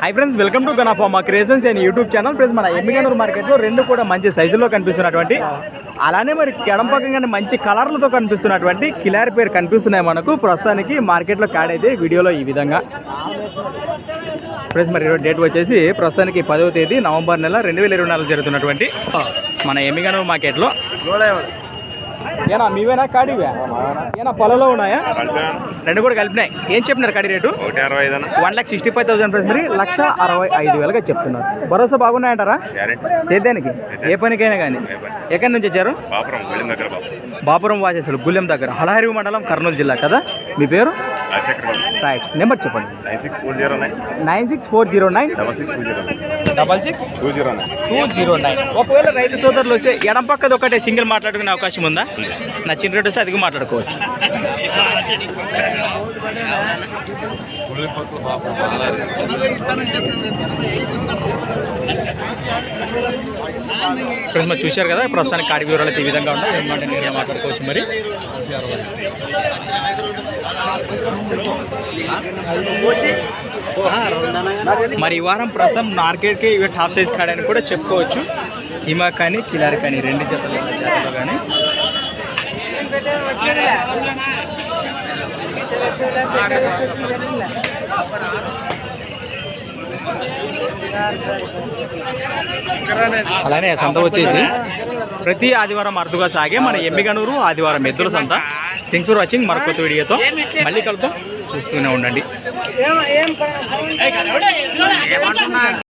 High friends welcome to గనాఫా మా creations and YouTube channel friends మన ఎమ్మిగనూరు మార్కెట్లో రెండు కూడా మంచి సైజులో కనిపిస్తున్నటువంటి అలానే మరి ఎడం పక్కగానే మంచి కలర్లతో కనిపిస్తున్నటువంటి కిలారి పేరు కనిపిస్తున్నాయి మనకు. ప్రస్తుతానికి మార్కెట్లో కాడ్ అయితే వీడియోలో ఈ విధంగా. ఫ్రెండ్స్ మరి డేట్ వచ్చేసి ప్రస్తుతానికి పదవ తేదీ నవంబర్ నెల రెండు వేల ఇరవై నాలుగు జరుగుతున్నటువంటి మన ఎమ్మిగనూరు మార్కెట్లో ఏనా మీవేనా కాడివే? ఏనా పొలంలో ఉన్నాయా? రెండు కూడా కలిపినాయి. ఏం చెప్పినారు కాడి rate? One lakh sixty five thousand friends మరి లక్ష అరవై ఐదు వేలుగా చెప్తున్నారు. భరోసా బాగున్నాయంటారా? సేద్యానికి? ఏ పనికైనా కానీ. ఎక్కడి నుంచి వచ్చారు? బాపురం వాచేసులు గుల్లెం దగ్గర. హలహరి మండలం కర్నూలు జిల్లా కదా? మీ పేరు? రైట్ నెంబర్ చెప్పండి. Nine six four zero nine. Nine six four zero nine. Double six two zero nine. Double six two zero nine. Two zero nine. ఒకవేళ రైతు సోదరులు వస్తే ఎడం పక్కది ఒకటే సింగిల్ మాట్లాడుకునే అవకాశం ఉందా? నచ్చిన రేటు వస్తే అది మాట్లాడుకోవచ్చు. ఫ్రెండ్స్ మరి చూశారు కదా ప్రస్తుతానికి కాడి వివరాలు అయితే ఈ విధంగా ఉన్నాయి. ఏమంటే నేను మాట్లాడుకోవచ్చు మరి. మరి ఈ వారం ప్రస్తుతం మార్కెట్కి ఇవి టాప్ సైజ్ కాడ అని కూడా చెప్పుకోవచ్చు. సీమా కానీ కిలారి కానీ రెండు జతలు జతలు కానీ. అలానే సంత వచ్చేసి ప్రతి ఆదివారం అరుదుగా సాగే మన ఎమ్మిగనూరు ఆదివారం ఎద్దుల సంత. థింగ్స్ ఫర్ వాచింగ్ మరొక కొత్త వీడియోతో మళ్ళీ కలుద్దాం. చూస్తూనే ఉండండి.